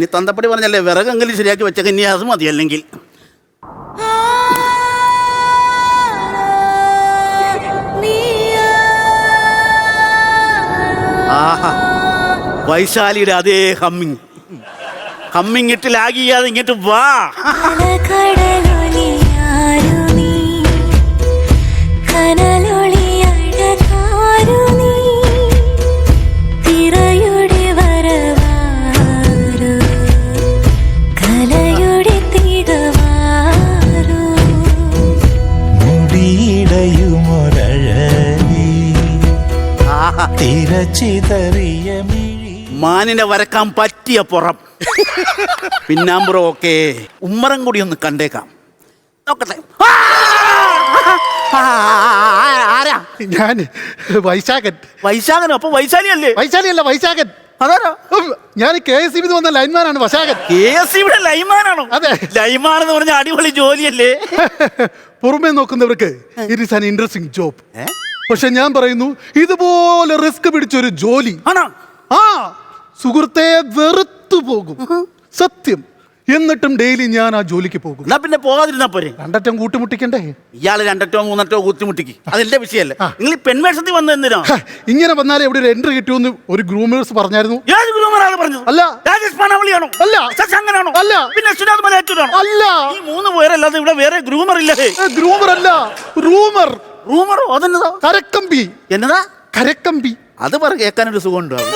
ഇനി തന്തപ്പടി പറഞ്ഞല്ലേ വിറകെങ്കിലും ശരിയാക്കി വെച്ചേക്ക് ഇനി അത് മതി അല്ലെങ്കിൽ. വൈശാലിയുടെ അതേ ഹമ്മിങ്. ഹമ്മിങ് ഇട്ട് ലാഗ് ചെയ്യാതെ ഇങ്ങോട്ട് വാ. തിരച്ചിതറിയ മാനിനെ വരക്കാൻ പറ്റിയ പുറം. പിന്നാമ്പുറം ഒക്കെ ഉമ്മറം കൂടി ഒന്ന് കണ്ടേക്കാം. നോക്കട്ടെ. ആരാ? ഞാൻ വൈശാഖൻ. വൈശാഖനോ? അപ്പൊ വൈശാലി അല്ലേ വൈശാലിയല്ല വൈശാഖൻ. അതാരോ? ഞാൻ കെ എസ് ഇ വന്ന ലൈൻമാനാണ് വശാകൻ കെ എസ് ഇവിടെ ലൈൻമാനാണോ അതെ. ലൈൻമാൻ എന്ന് പറഞ്ഞ അടിപൊളി ജോലിയല്ലേ? പുറമേ നോക്കുന്നവർക്ക് it is an interesting job? പക്ഷെ ഞാൻ പറയുന്നു ഇതുപോലെ റിസ്ക് പിടിച്ചൊരു ജോലി ആണോ? ആ സുഹൃത്തെ വെറുത്തു പോകും. സത്യം. എന്നിട്ടും ഡെയിലി ഞാൻ ആ ജോലിക്ക് പോകും. എന്നാ പിന്നെ പോകാതിരുന്നാ പോരെ? രണ്ടറ്റം കൂട്ടിമുട്ടിക്കണ്ടേ? ഇയാൾ രണ്ടറ്റോ മൂന്നറ്റോ കൂട്ടിമുട്ടിക്ക്. അതെന്റെ വിഷയല്ല നിങ്ങൾ ഈ പെൺവേഷത്തിൽ വന്നു എന്തിനാ? ഹ, ഇങ്ങനെ വന്നാലേ എവിടെ ഒരു എൻട്രി കിട്ടുമെന്ന് ഒരു ഗ്രൂമേഴ്സ് പറഞ്ഞായിരുന്നു. ഏത് പറഞ്ഞത്? അല്ല. രാജേഷ് പാനാവളിയാണോ അല്ല. ശശാങ്കനാണോ? അല്ല. പിന്നെ മലയാറ്റൂരാണോ? അല്ല. ഈ മൂന്ന് പേരല്ലാതെ ഇവിടെ വേറെ ഗ്രൂമർ ഇല്ലേ? ഗ്രൂമർ അല്ല. റൂമർ റൂമറോ അതെന്നതാ? കരക്കമ്പി. എന്നതാ? കരക്കമ്പി. അത് പറ കേൾക്കാനൊരു സുഖം ഉണ്ടാവും